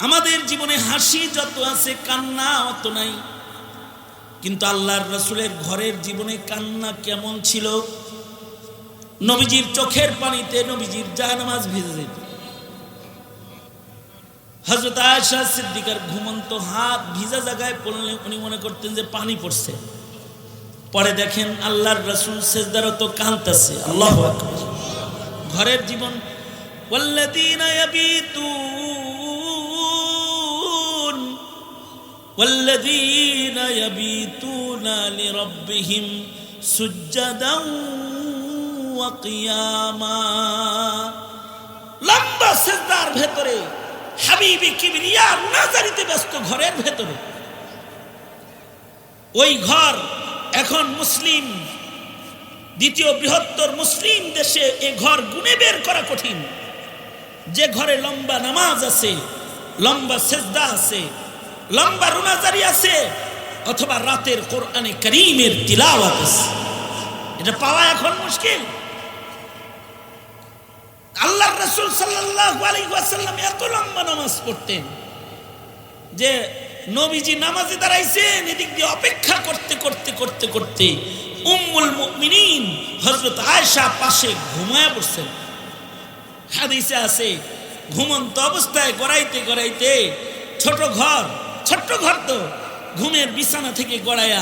আমাদের জীবনে হাসি যত আছে কান্না অত নাই কিন্তু আল্লাহর রসুলের ঘরের জীবনে কান্না কেমন ছিল নবীজির চোখের পানিতে নবীজির জাহানামাজ ভিজে যেত হজরত আয়সা সিদ্দিকার ঘুমন্ত হাত ভিজা জায়গায় পড়লে উনি মনে করতেন যে পানি পড়ছে পরে দেখেন আল্লাহর রসুল সেজদারত কাঁদতেছে আল্লাহ আকবার ঘরের জীবন والذين يبيتون والذين يبيتون لربهم سجدا وقياما লম্বা সেজদার ভেতরে হাবিবি কিবরিয়া নাজারিতে ব্যস্ত ঘরের ভেতরে ওই ঘর এখন মুসলিম দ্বিতীয় বৃহত্তর মুসলিম দেশে এ ঘর গুনে বের করা কঠিন যে ঘরে লম্বা নামাজ আছে লম্বা সেজদা আছে লম্বা রুনা রুনাজারি আছে, অথবা রাতের কোরআনে করিমের তিলাওয়াত আছে। এটা পাওয়া এখন মুশকিল। আল্লাহ রসুল ওয়াসাল্লাম এত লম্বা নামাজ পড়তেন যে নবীজি নামাজে দাঁড়াইছেন, এদিক দিয়ে অপেক্ষা করতে করতে করতে করতে উম্মুল মুমিনিন হযরত আয়েশা পাশে ঘুমায় পড়ছেন। হাদিসে আছে, ঘুমন্ত অবস্থায় গড়াইতে গড়াইতে ছোট ঘর ছোট্ট ঘর তো, ঘুমের বিছানা থেকে গড়াইয়া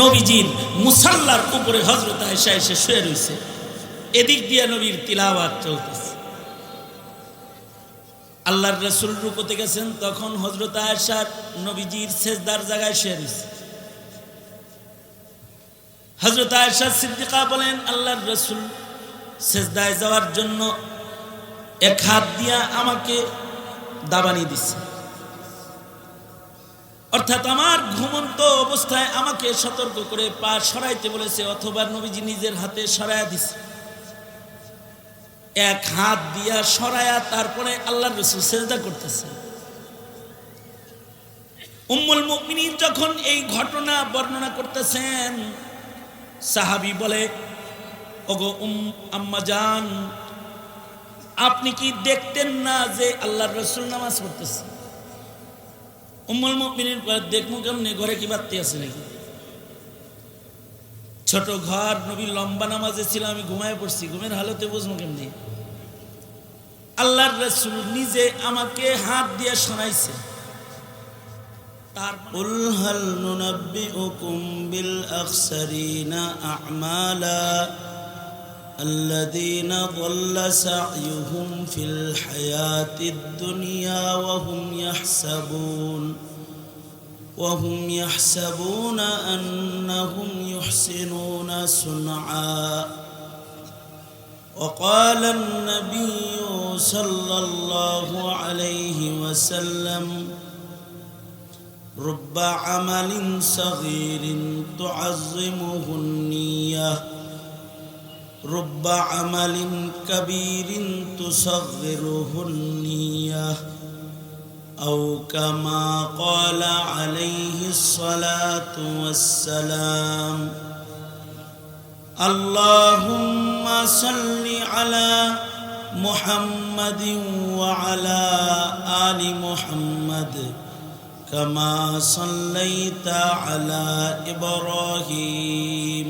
নবীজির মুসাল্লার উপরে হজরত আয়েশা এসে শুয়ে রয়েছে এদিক দিয়ে নবীর তিলাওয়াত চলতেছে। আল্লাহর রসুল রুকোতে গেছেন, তখন হজরত আয়েশার নবীজির সেজদার জায়গায় শুয়ে রয়েছে হজরত আয়েশা সিদ্দিকা বলেন, আল্লাহর রসুল সেজদায় যাওয়ার জন্য এক হাত দিয়া আমাকে দাবানি দিছে। অর্থাৎ আমার ঘুমন্ত অবস্থায় আমাকে সতর্ক করে পা সরাইতে বলেছে, অথবা নবীজি নিজের হাতে সরাইয়া দিছে। এক হাত দিয়া সরায়া তারপরে আল্লাহ রসুল সেজদা করতেছে। উম্মুল মুমিনিন যখন এই ঘটনা বর্ণনা করতেছেন, সাহাবি বলে, ওগো উম, আম্মা জান, আপনি কি দেখতেন না যে আল্লাহর রসুল নামাজ পড়তেছে? উম্মুল মুমিনিন দেখবো কেমনি ঘরে কি বাড়তি আছে নাকি ছোট ঘর নবী লম্বা নামাজে ছিল আমি ঘুমায় পড়ছি ঘুমের হালতে বুঝবো কেমনি আল্লাহর রসুল নিজে আমাকে হাত দিয়ে শোনাইছে قل هل ننبئكم بالأخسرين أعمالا الذين ضل سعيهم في الحياة الدنيا وهم يحسبون وهم يحسبون أنهم يحسنون صنعا. وقال النبي صلى الله عليه وسلم رب عمل صغير تعظمه النية. رب عمل كبير تصغره النية أو كما قال عليه الصلاة والسلام اللهم صل على محمد وعلى آل محمد كما صليت على إبراهيم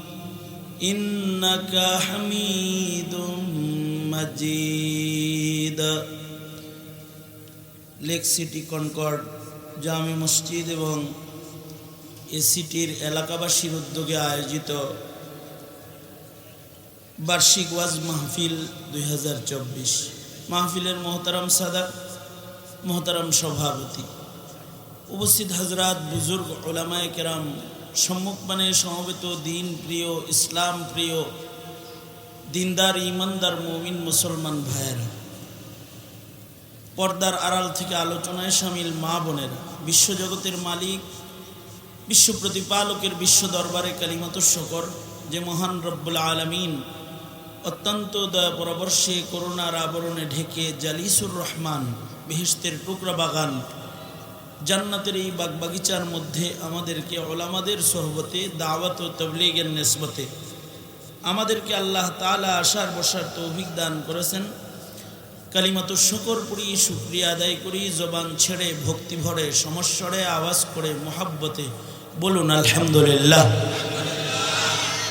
إنك حميد مجيد লেক সিটি কনকর্ড জামে মসজিদ এবং এ সিটির এলাকাবাসীর উদ্যোগে আয়োজিত বার্ষিক ওয়াজ মাহফিল দুই মাহফিলের মহতারাম সাদা মহতারাম সভাপতি উপস্থিত হাজরাত বুজুর্গ ওলামায় কেরাম সম্মুখমানে সমবেত দিন প্রিয়, ইসলাম প্রিয়, দিনদার, ইমানদার, মমিন, মুসলমান ভাইয়েরা। পর্দার আড়াল থেকে আলোচনায় সামিল মা বোনের, বিশ্বজগতের মালিক, বিশ্ব প্রতিপালকের বিশ্ব দরবারে কালিমত শকর যে মহান রব্বুল আলমিন অত্যন্ত দয়া পরবর্ষে করুণার আবরণে ঢেকে জালিসুর রহমান বেহেস্তের টুকরা বাগান জান্নাতের এই বাগবাগিচার মধ্যে আমাদেরকে ওলামাদের সহবতে দাওয়াত ও তবলিগের নেসবতে আমাদেরকে আল্লাহ তালা আসার বসার তৌভিক দান করেছেন। কালিমাত শকর পড়ি, শুক্রিয়া আদায় করি, জবান ছেড়ে, ভক্তি ভরে, সমস্বরে, আওয়াজ করে, মোহাব্বতে বলুন, আলহামদুলিল্লাহ।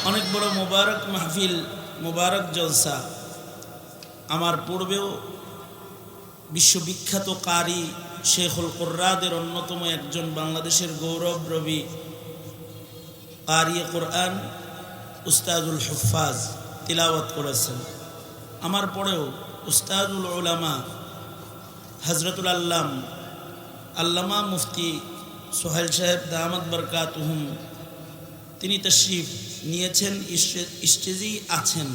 অনেক বড় মোবারক মাহফিল, মোবারক জলসা। আমার পূর্বেও বিশ্ববিখ্যাত কারি শেখুল কোর্রাদের অন্যতম একজন বাংলাদেশের গৌরব রবি কারি কোরআন উস্তাদুল হুফাজ তিলাওয়াত করেছেন। আমার পরেও উস্তাদুল ওলামা হজরতুল আল্লাম, আল্লামা মুফতি সোহেল সাহেব দামাদ বরকাতুহুম, তিনি তশরিফ নিয়েছেন স্টে- স্টেজেই আছেন।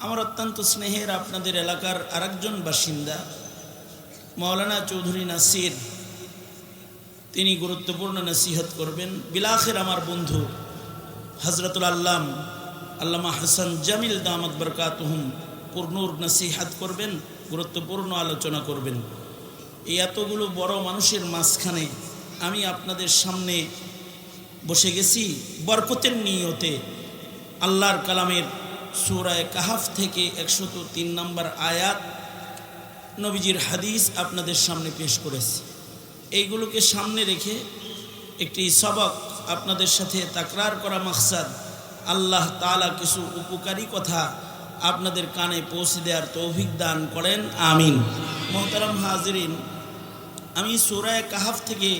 আমার অত্যন্ত স্নেহের আপনাদের এলাকার আরেকজন বাসিন্দা মৌলানা চৌধুরী নাসির, তিনি গুরুত্বপূর্ণ নসিহত করবেন। বিলাখের আমার বন্ধু হজরতুল আল্লাম, আল্লামা হাসান জামিল দামদ বরকাতহুম পূর্ণুর নসিহাত করবেন, গুরুত্বপূর্ণ আলোচনা করবেন। এই এতগুলো বড় মানুষের মাঝখানে আমি আপনাদের সামনে বসে গেছি বরকতের নিয়তে। আল্লাহর কালামের সুরায় কাহাফ থেকে একশত তিন নম্বর আয়াত নবীজির হাদিস আপনাদের সামনে পেশ করেছি। এইগুলোকে সামনে রেখে একটি সবক আপনাদের সাথে তাকরার করা মাকসাদ, আল্লাহ তালা কিছু উপকারী কথা আপনাদের কানে পৌঁছে দেওয়ার তৌফিক দান করেন, আমিন। মোহতারাম হাজরিন, আমি সুরায় কাহাফ থেকে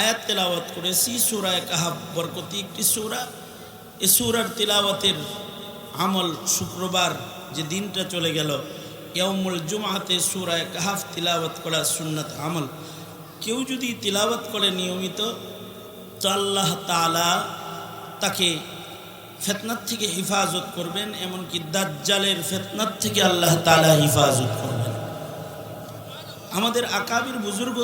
আয়াত তেলাওয়াত করেছি। সুরায় কাহাফ বরকতি একটি সুরা। এ সুরার তেলাওয়াতের আমল শুক্রবার যে দিনটা চলে গেল ইয়মুল জুমাতে সুরায় কাহাফ তিলাওয়াত করা সুন্নাত আমল। কেউ যদি তিলাওয়াত করে নিয়মিত, তো আল্লাহ তালা তাকে ফেতনার থেকে হেফাজত করবেন, এমনকি দাজ্জালের ফেতনার থেকে আল্লাহ তালা হেফাজত করবেন। আমাদের আকাবির বুজুর্গ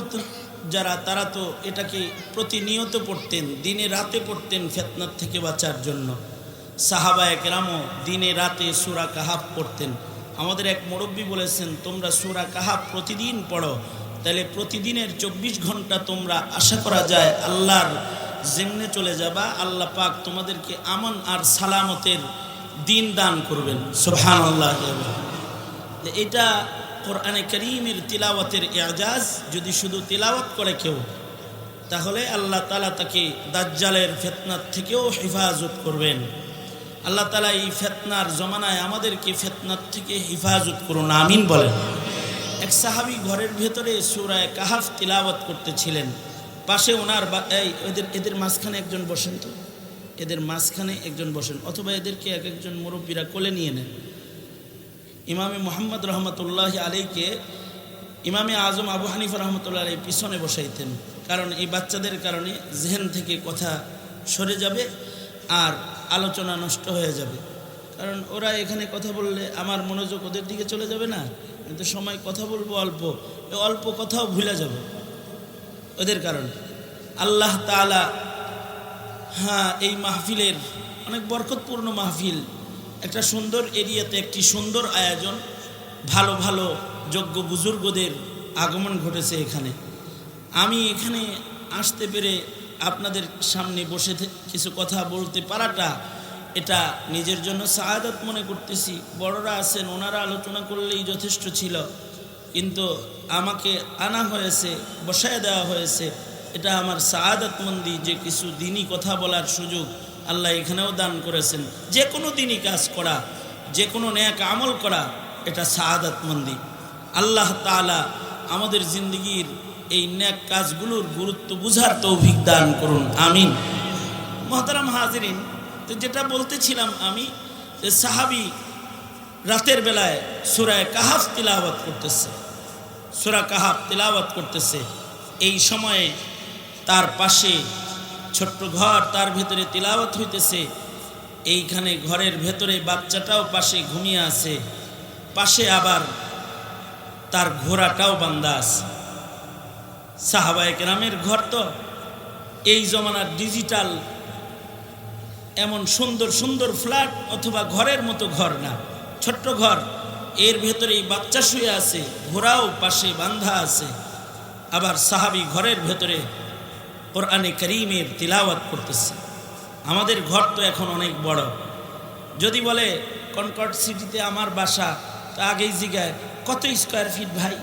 যারা, তারা তো এটাকে প্রতিনিয়ত পড়তেন, দিনে রাতে পড়তেন ফেতনার থেকে বাঁচার জন্য। সাহাবা একরামও দিনে রাতে সুরা কাহাব পড়তেন। আমাদের এক মুরব্বী বলেছেন, তোমরা সুরা কাহা প্রতিদিন পড়ো, তাহলে প্রতিদিনের চব্বিশ ঘণ্টা তোমরা আশা করা যায় আল্লাহর জেমনে চলে যাবা, আল্লাহ পাক তোমাদেরকে আমন আর সালামতের দিন দান করবেন। সুবহান আল্লাহ এটা কোরআনে করিমের তিলাওয়াতের এজাজ, যদি শুধু তিলাওয়াত করে কেউ, তাহলে আল্লাহ তালা তাকে দাজ্জালের ফেতনার থেকেও হেফাজত করবেন। আল্লাহ তালা এই ফেতনার জমানায় আমাদেরকে ফেতনার থেকে হেফাজত করুন, আমিন বলেন। এক সাহাবি ঘরের ভেতরে সুরায় কাহাফ তিলাওয়াত করতেছিলেন। পাশে ওনার এই এদের এদের মাঝখানে একজন বসেন তো। এদের মাঝখানে একজন বসেন, অথবা এদেরকে এক একজন মুরব্বীরা কোলে নিয়ে নেন। ইমামে মোহাম্মদ রহমতুল্লাহ আলীকে ইমামে আজম আবু হানিফা রহমতুল্লাহ আলী পিছনে বসাইতেন, কারণ এই বাচ্চাদের কারণে জেহেন থেকে কথা সরে যাবে। আর আলোচনা নষ্ট হয়ে যাবে। কারণ ওরা এখানে কথা বললে আমার মনোযোগ ওদের দিকে চলে যাবে না। কিন্তু সময় কথা বলব অল্প অল্প কথাও ভুলে যাবে। ওদের কারণে। আল্লাহ তালা হ্যাঁ এই মাহফিলের অনেক বরকতপূর্ণ মাহফিল। একটা সুন্দর এরিয়াতে একটি সুন্দর আয়োজন, ভালো ভালো যোগ্য বুজুর্গদের আগমন ঘটেছে এখানে। আমি এখানে আসতে পেরে আপনাদের সামনে বসে কিছু কথা বলতে পারাটা, এটা নিজের জন্য সাহাদত মনে করতেছি। বড়রা আছেন, ওনারা আলোচনা করলেই যথেষ্ট ছিল। কিন্তু আমাকে আনা হয়েছে, বসায় দেওয়া হয়েছে। এটা আমার সাহাদতমন্দি যে কিছু দিনই কথা বলার সুযোগ আল্লাহ এখানেও দান করেছেন। যে কোনো দিনই কাজ করা, যে কোনো ন্যাক আমল করা, এটা সাহাদতমন্দি আল্লাহ তালা আমাদের জিন্দগির এই ন্যাক কাজগুলোর গুরুত্ব বুঝার তৌফিক দান করুন, আমিন। মহতারাম হাজিরিন, তো যেটা বলতেছিলাম আমি, যে সাহাবি রাতের বেলায় সুরায় কাহাফ তিলাওয়াত করতেছে, সুরা কাহাফ তিলাওয়াত করতেছে, এই সময়ে তার পাশে ছোট্ট ঘর তার ভেতরে তিলাওয়াত হইতেছে, এইখানে ঘরের ভেতরে বাচ্চাটাও পাশে ঘুমিয়ে আছে, পাশে আবার তার ঘোড়াটাও বান্দা আছে। সাহাবায়ক রামের ঘর তো। এই জমানার ডিজিটাল এমন সুন্দর সুন্দর ফ্ল্যাট অথবা ঘরের মতো ঘর না। ছোট্ট ঘর, এর ভেতরেই বাচ্চা শুয়ে আছে, ঘোড়াও পাশে বান্ধা আছে। আবার সাহাবি ঘরের ভেতরে কোরআনে করিমের তিলাওয়াত করতেছে। আমাদের ঘর তো এখন অনেক বড়। যদি বলে কনকট সিটিতে আমার বাসা তা আগেই জিগায়, কত স্কোয়ার ফিট ভাই?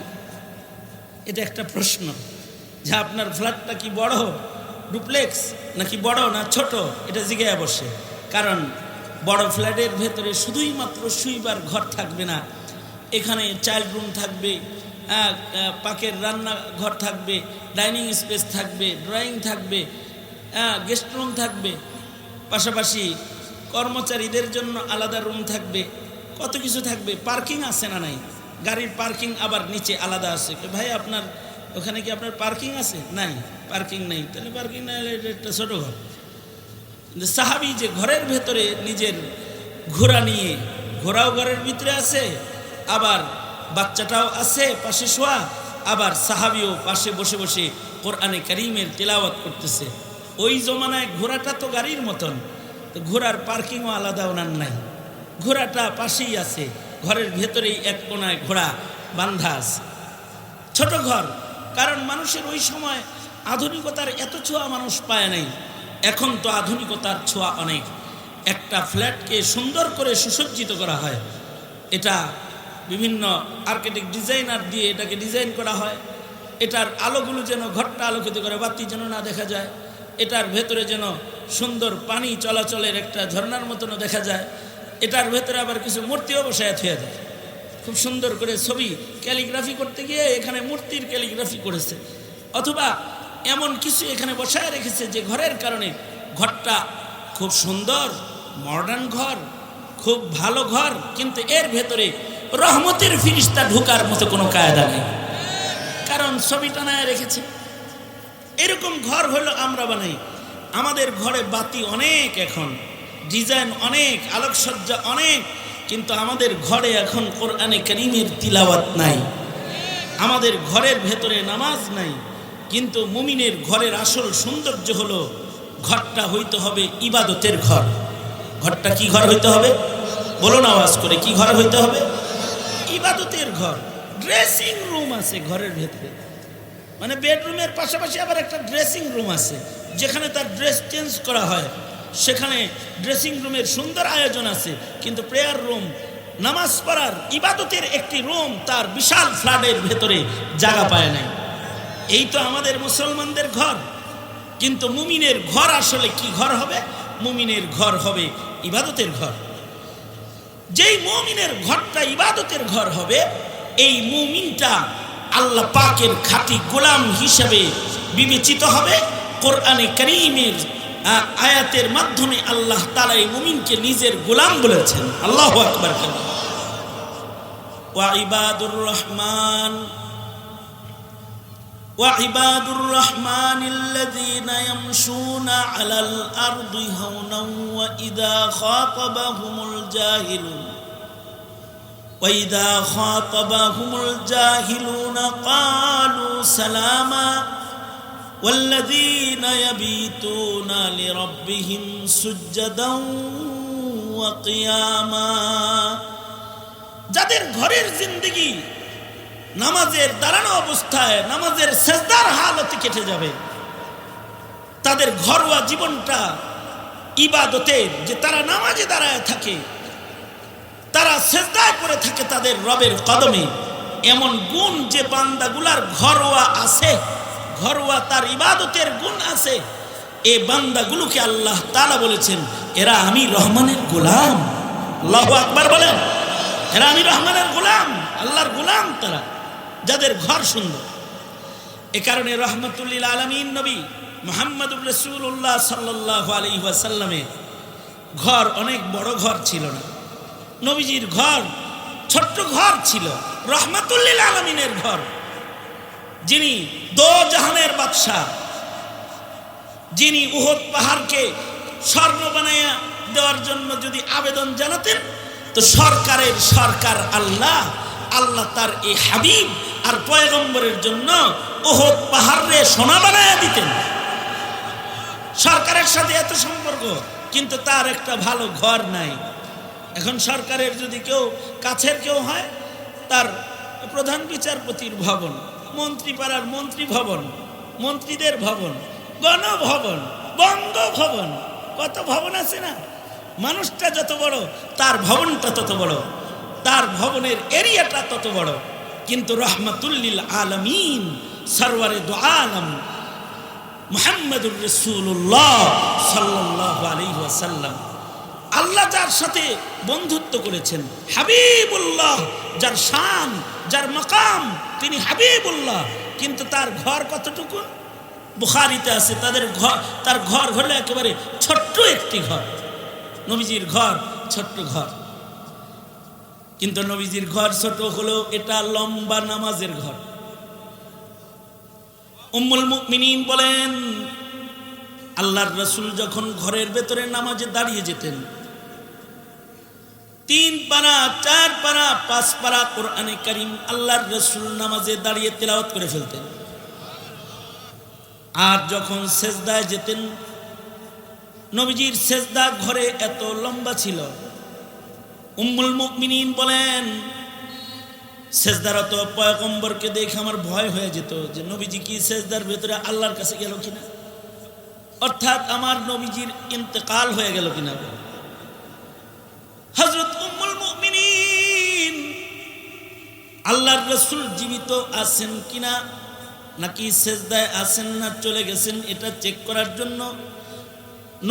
এটা একটা প্রশ্ন। যে আপনার ফ্ল্যাটটা কি বড়? ডুপ্লেক্স? নাকি বড় না ছোট? এটা জিজ্ঞাসা বসে। কারণ বড় ফ্ল্যাটের ভেতরে শুধুই মাত্র শুইবার ঘর থাকবে না। এখানে চাইল্ড রুম থাকবে পাকের রান্না ঘর থাকবে, ডাইনিং স্পেস থাকবে, ড্রয়িং থাকবে গেস্ট রুম থাকবে। পাশাপাশি কর্মচারীদের জন্য আলাদা রুম থাকবে। কত কিছু থাকবে? পার্কিং আছে না নাই? গাড়ির পার্কিং আবার নিচে আলাদা আছে। ভাই, আপনার ওখানে কি আপনার পার্কিং আছে? নাই পার্কিং নেই। তাহলে পার্কিং না একটা ছোটো ঘর। কিন্তু সাহাবি যে ঘরের ভেতরে নিজের ঘোড়া নিয়ে, ঘোড়াও ঘরের ভিতরে আছে, আবার বাচ্চাটাও আছে পাশে শোয়া, আবার সাহাবিও পাশে বসে বসে কোরআনে করিমের তেলাওয়াত করতেছে। ওই জমানায় ঘোড়াটা তো গাড়ির মতন। তো ঘোড়ার পার্কিংও আলাদা, ওনার নাই। ঘোড়াটা পাশেই আছে। ঘরের ভেতরেই এক কোনায় ঘোড়া বান্ধা আছে। ছোট ঘর। কারণ মানুষের ওই সময় আধুনিকতার এত ছোঁয়া মানুষ পায় নাই। এখন তো আধুনিকতার ছোঁয়া অনেক। একটা ফ্ল্যাটকে সুন্দর করে সুসজ্জিত করা হয়। এটা বিভিন্ন আর্কিটেক্ট ডিজাইনার দিয়ে এটাকে ডিজাইন করা হয়। এটার আলোগুলো যেন ঘরটা আলোকিত করে, বাতি যেন না দেখা যায়। এটার ভেতরে যেন সুন্দর পানি চলাচলের একটা ঝর্নার মতনও দেখা যায়। এটার ভেতরে আবার কিছু মূর্তিও বসায় থুয়ে দেয় খুব সুন্দর করে ছবি ক্যালিগ্রাফি করতে গিয়ে এখানে মূর্তির ক্যালিগ্রাফি করেছে। অথবা এমন কিছু এখানে বসায় রেখেছে যে ঘরের কারণে ঘরটা খুব সুন্দর মডার্ন ঘর, খুব ভালো ঘর, কিন্তু এর ভেতরে রহমতের ফিরিস্তা ঢোকার মতো কোনো কায়দা নেই। কারণ ছবি টানায় রেখেছে। এরকম ঘর হলো আমরা বানাই। আমাদের ঘরে বাতি অনেক এখন, ডিজাইন অনেক, আলোকসজ্জা অনেক কিন্তু আমাদের ঘরে এখন কোরআনে করিমের তিলাওয়াত নাই। আমাদের ঘরের ভেতরে নামাজ নাই, কিন্তু মুমিনের ঘরের আসল সৌন্দর্য হলো ঘরটা হইতে হবে ইবাদতের ঘর। ঘরটা কি ঘর হইতে হবে? বলুন আওয়াজ করে, কি ঘর হইতে হবে? ইবাদতের ঘর। ড্রেসিং রুম আছে ঘরের ভেতরে। মানে বেডরুমের পাশাপাশি আবার একটা ড্রেসিং রুম আছে, যেখানে তার ড্রেস চেঞ্জ করা হয়। সেখানে ড্রেসিং রুমের সুন্দর আয়োজন আছে। কিন্তু প্রেয়ার রুম নামাজ পড়ার ইবাদতের একটি রুম তার বিশাল ফ্ল্যাটের ভেতরে জায়গা পায় নাই। এই তো আমাদের মুসলমানদের ঘর। কিন্তু মুমিনের ঘর আসলে কি ঘর হবে? মুমিনের ঘর হবে ইবাদতের ঘর। যেই মুমিনের ঘরটা ইবাদতের ঘর হবে, এই মুমিনটা আল্লাহ পাকের খাঁটি গোলাম হিসেবে বিবেচিত হবে। কোরআনে করিমের আয়াতের মাধ্যমে আল্লাহ তালা এই মুমিনকে নিজের গোলাম বলেছেন আল্লাহ আকবর ওয়াইবাদুর রহমান وعباد الرحمن الذين يمشون على الأرض هونا وإذا خاطبهم الجاهلون وإذا خاطبهم الجاهلون قالوا سلاما والذين يبيتون لربهم سجدا وقياما যাদের ঘরের জিন্দগি নামাজের দাঁড়ানো অবস্থায় নামাজের সেজদার হালতে কেটে যাবে তাদের ঘরোয়া জীবনটা ইবাদতের যে তারা নামাজে দাঁড়ায় থাকে তারা সেজদায় করে থাকে তাদের রবের কদমে এমন গুণ যে বান্দাগুলার ঘরোয়া আছে ঘরোয়া তার ইবাদতের গুণ আছে। এই বান্দাগুলোকে আল্লাহ তালা বলেছেন, এরা আমি রহমানের গোলাম। আল্লাহ আকবার বলেন, এরা আমি রহমানের গোলাম, আল্লাহর গোলাম তারা, যাদের ঘর সুন্দর। এ কারণে রহমতুল্লিল আলমিন নবী মোহাম্মদ রসুল্লাহ সাল্লাহ আলী ওয়াসাল্লামে ঘর, অনেক বড় ঘর ছিল না। নবীজির ঘর ছোট্ট ঘর ছিল, রহমতুল্লিল আলমিনের ঘর। যিনি দো জাহানের বাদশাহ, যিনি উহদ পাহাড়কে স্বর্ণ বানাইয়া দেওয়ার জন্য যদি আবেদন জানাতেন, তো সরকারের সরকার আল্লাহ আল্লাহ তার এই হাবিব আর পয়গম্বরের জন্য ওহদ পাহাড়ে সোনা বানায় দিতেন। সরকারের সাথে এত সম্পর্ক, কিন্তু তার একটা ভালো ঘর নাই। এখন সরকারের যদি কেউ কাছের কেউ হয়, তার প্রধান বিচারপতির ভবন। মন্ত্রীপাড়ার মন্ত্রী ভবন মন্ত্রীদের ভবন, গণভবন, বঙ্গভবন, কত ভবন আছে না? মানুষটা যত বড়, তার ভবনটা তত বড়, তার ভবনের এরিয়াটা তত বড়। কিন্তু রহমতুল্লিল আলমিন, সরওয়ারে দু আলম, মুহাম্মদুর রসুল্লাহ সাল্লাহ আলী ওয়াসাল্লাম আল্লাহ যার সাথে বন্ধুত্ব করেছেন, হাবিবুল্লাহ, যার শান, যার মকাম, তিনি হাবিবুল্লাহ। কিন্তু তার ঘর কতটুকু? বুখারিতে আছে, তাদের ঘর, তার ঘর হলো একেবারে ছোট্ট একটি ঘর। নবীজির ঘর, ছোট্ট ঘর। কিন্তু নবীজির ঘর ছোট হলেও এটা লম্বা নামাজের ঘর। উম্মুল মুমিনিন বলেন, আল্লাহর রসুল যখন ঘরের ভেতরে নামাজে দাঁড়িয়ে যেতেন তিন পারা, চার পারা, পাঁচ পারা কোরআনে করিম আল্লাহর রসুল নামাজে দাঁড়িয়ে তেলাওয়াত করে ফেলতেন। আর যখন সেজদায় যেতেন, নবীজির সেজদা ঘরে এত লম্বা ছিল। উম্মুল মুমিনিন বলেন সেজদারত পয়গম্বরকে দেখে আমার ভয় হয়ে যেত যে নবীজি কি সেজদার ভেতরে আল্লাহর কাছে গেল কিনা? অর্থাৎ আমার নবীজির ইন্তেকাল হয়ে গেল কিনা? আল্লাহর রসুল জীবিত আছেন কিনা, নাকি সেজদায় আছেন না, চলে গেছেন, এটা চেক করার জন্য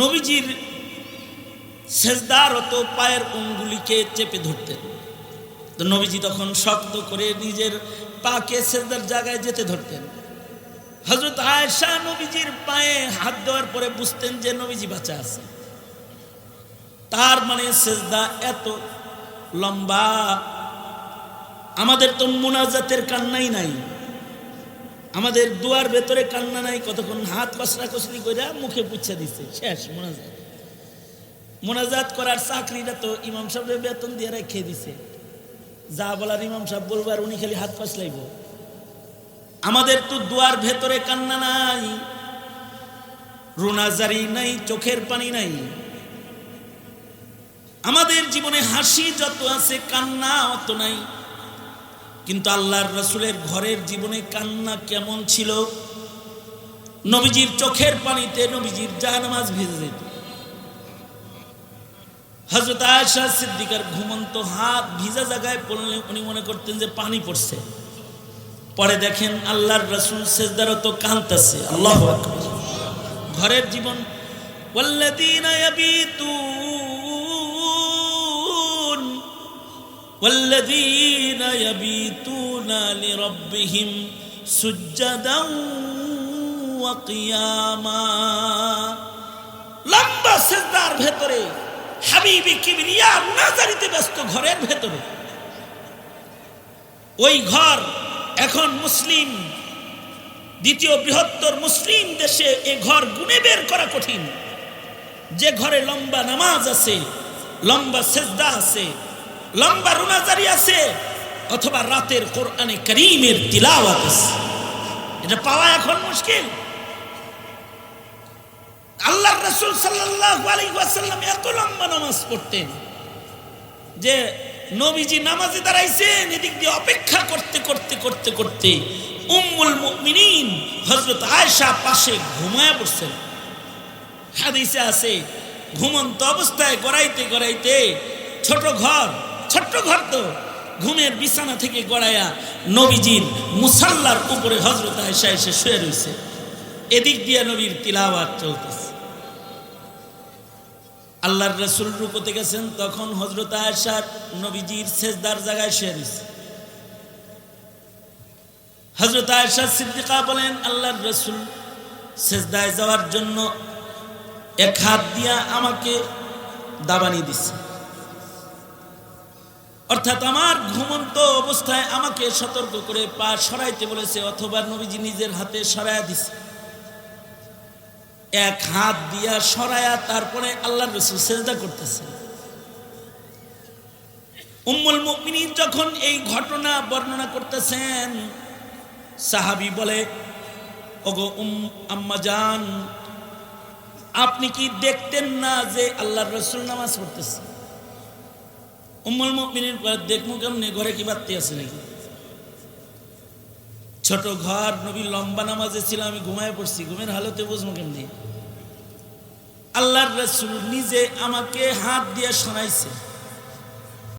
নবীজির সেজদারত পায়ের অঙ্গুলিকে চেপে ধরতেন। তো নবীজি তখন শক্ত করে নিজের পাকে সেজদার জায়গায় যেতে ধরতেন। হজরত আয়েশা নবীজির পায়ে হাত দেওয়ার পরে বুঝতেন যে নবীজি বাঁচা আছে। তার মানে সেজদা এত লম্বা আমাদের তো মোনাজাতের কান্নাই নাই। আমাদের দুয়ার ভেতরে কান্না নাই, কতক্ষণ হাত কসরা কসরি করে মুখে পুচ্ছা দিচ্ছে শেষ, মোনাজাত। মোনাজাত করার চাকরিটা তো ইমাম সাহেবের বেতন দিয়ে রেখে দিছে। যা বলার ইমাম সাহেব বলব আর উনি খালি হাত পাশলাইব আমাদের তো দুয়ার ভেতরে কান্না নাই রুনাজারি নাই, চোখের পানি নাই। আমাদের জীবনে হাসি যত আছে, কান্না অত নাই। কিন্তু আল্লাহর রসুলের ঘরের জীবনে কান্না কেমন ছিল নবীজির চোখের পানিতে নবীজির জাহানামাজ ভিজে যেত হজরত আয়সা সিদ্দিকার ঘুমন্ত হাত ভিজা জায়গায় পড়লে উনি মনে করতেন যে পানি পড়ছে পরে দেখেন আল্লাহর রসুল সেজদারত কান্তাছে আল্লাহ আকবার। ঘরের জীবন والذين يبيتون والذين يبيتون لربهم سجدا وقياما লম্বা সেজদার ভেতরে হাবিবি কিবরিয়া নাজারিতে ব্যস্ত ঘরের ভেতরে ওই ঘর এখন মুসলিম দ্বিতীয় বৃহত্তর মুসলিম দেশে এ ঘর গুনে বের করা কঠিন যে ঘরে লম্বা নামাজ আছে লম্বা সেজদা আছে লম্বা রুনাজারি আছে, অথবা রাতের কোরআনে করিমের তিলাওয়াত আছে। এটা পাওয়া এখন মুশকিল। আল্লাহ রসুল ওয়াসাল্লাম এত লম্বা নামাজ পড়তেন যে নবীজি নামাজে দাঁড়াইছেন, এদিক দিয়ে অপেক্ষা করতে করতে করতে করতে উম্মুল মুমিনিন হযরত আয়েশা পাশে ঘুমায় পড়ছেন। হাদিসে আছে, ঘুমন্ত অবস্থায় গড়াইতে গড়াইতে ছোট ঘর ছোট্ট ঘর তো। ঘুমের বিছানা থেকে গড়াইয়া নবীজির মুসাল্লার উপরে হজরত আয়েশা এসে শুয়ে রয়েছে এদিক দিয়ে নবীর তিলাওয়াত চলতেছে। আল্লাহর রসুল রুকোতে গেছেন, তখন হজরত আয়েশার নবীজির সেজদার জায়গায় শুয়ে রয়েছে হজরত আয়েশা সিদ্দিকা বলেন, আল্লাহর রসুল সেজদায় যাওয়ার জন্য এক হাত দিয়া আমাকে দাবানি দিচ্ছে অর্থাৎ আমার ঘুমন্ত অবস্থায় আমাকে সতর্ক করে পা সরাইতে বলেছে, অথবা নবীজি নিজের হাতে সরাইয়া দিছে। এক হাত দিয়া সরায়া তারপরে আল্লাহ রসুল সেজদা করতেছে। উম্মুল মুমিনিন যখন এই ঘটনা বর্ণনা করতেছেন, সাহাবি বলে, ওগো উম, আম্মা জান, আপনি কি দেখতেন না যে আল্লাহর রসুল নামাজ পড়তেছে? উম্মুল মুমিনের দেখব কেমন? ঘরে কি বাড়তি আছে নাকি? ছোট ঘর, নবী লম্বা নামাজে ছিল আমি ঘুমায় পড়ছি। ঘুমের হালতে বুঝব কেমনি? আল্লাহর রসুল নিজে আমাকে হাত দিয়ে শোনাইছে।